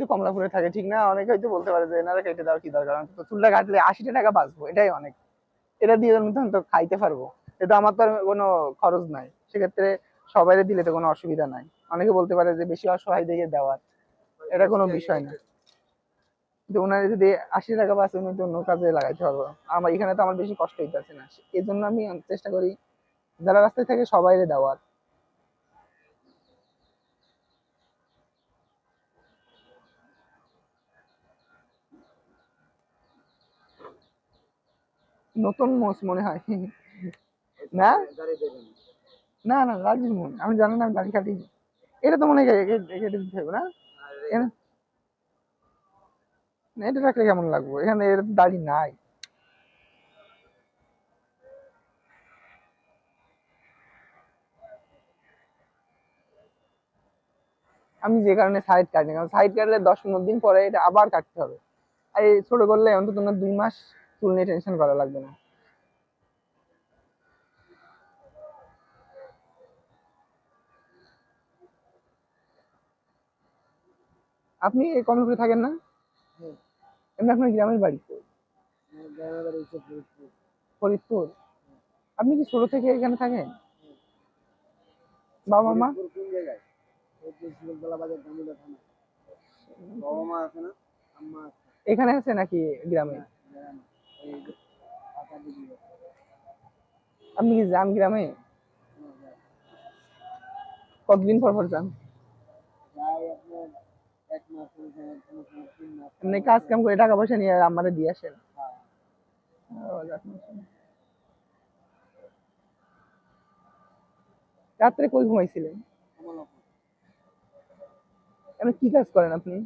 কিন্তু কমলাপুরে থাকে, ঠিক না? অনেকে হয়তো বলতে পারে যে এনারা কেটে দেওয়ার কি দরকার? আমি তো চুলটা কাটলে আশিটা টাকা বাঁচবো, এটাই অনেক। এটা দিয়ে আমি তো খাইতে পারব। এটা আমার তো কোনো খরচ নাই। সেক্ষেত্রে সবাইরে দিলে তো কোনো অসুবিধা নাই। অনেকে বলতে পারে যে, বেশি অসহায় দেখে দেওয়ার। এটা কোনো বিষয় না। কিন্তু ওনারা যদি আশি টাকা বাঁচে, উনি তো অন্য কাজে লাগাইতে পারব। আমার, এখানে তো আমার বেশি কষ্ট হইতেছে না। এই জন্য আমি চেষ্টা করি, যারা রাস্তায় থাকে, সবাইরে দেওয়ার। নতুন মোষ মনে হয় না না না রাজির মন আমি জানি না আমি দাড়ি কাটি এটা তো মনে হয় হবে না এটা রাখলে কেমন লাগবে এখানে এর দাড়ি নাই আমি যে কারণে সাইড কাটি কারণ সাইড কাটলে দশ পনেরো দিন পরে এটা আবার কাটতে হবে আর ছোট করলে অন্তত দুই মাস চুল নিয়ে টেনশন করা লাগবে না আপনি এই কমলপুরে থাকেন না? এমনি আপনার গ্রামের বাড়ি? হচ্ছে ফরিদপুর। ফরিদপুর? আপনি কি ছোট থেকে এখানে থাকেন? বাবা মা কোন জায়গায়? বাবা মা আছে না? আম্মা এখানে আছে নাকি গ্রামে? আপনি কি যান গ্রামে? কতদিন পর পর যান যাই আপনার এক মাস কোনো সময় কোনো সময় তিন মাস এমনি কাজ কাম করে টাকা পয়সা নিয়ে আমাদের দিয়ে আসেন হ্যাঁ। রাত্রে কই ঘুমাইছিলেন? আপনি কি কাজ করেন আপনি?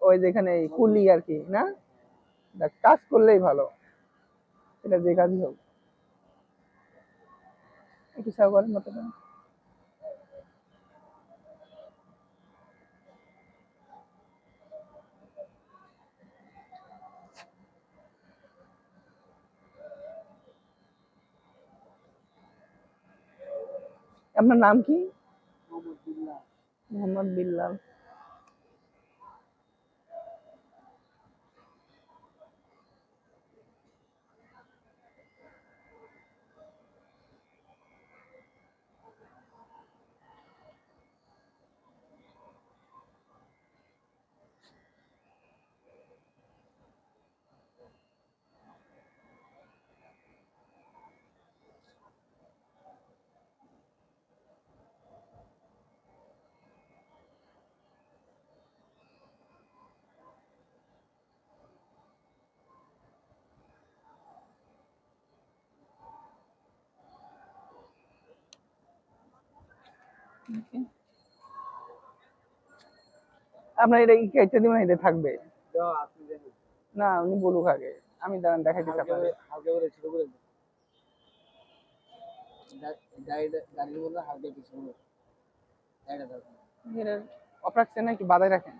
ওই যেখানে কুলি আর কি না? কাজ করলেই ভালো। এটা যে কাজই হোক। একটু করেন মতো আপনার নাম কি? মোহাম্মদ বিল্লাল। আপনার এটা কি কেটে দিবেন? এটা থাকবে। না উনি বলুক আগে। আমি দাঁড়ান দেখাই হালকা আপনাকে। হালকা করে ছোট করে গাড়ির মধ্যে হালকা কিছু করে গাড়িটা দাও এটা অপারেশন নাকি বাধায় রাখেন।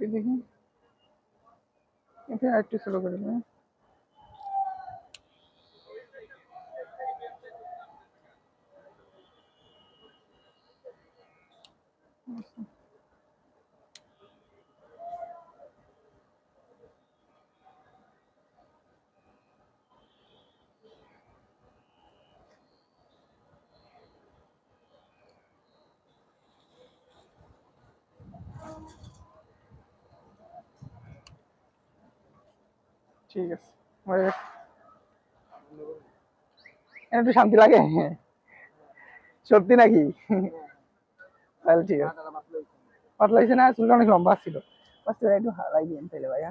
এই দেখুন এটা একটু স্লো করে দিন ঠিক আছে। হয়ে গেছে একটু শান্তি লাগে? সত্যি নাকি? তাহলে ঠিক আছে। পাতলা হয়েছে না? চুলটা অনেক লম্বা ছিল। ফার্স্ট একটু হারাই দিয়ে তাহলে ভাইয়া।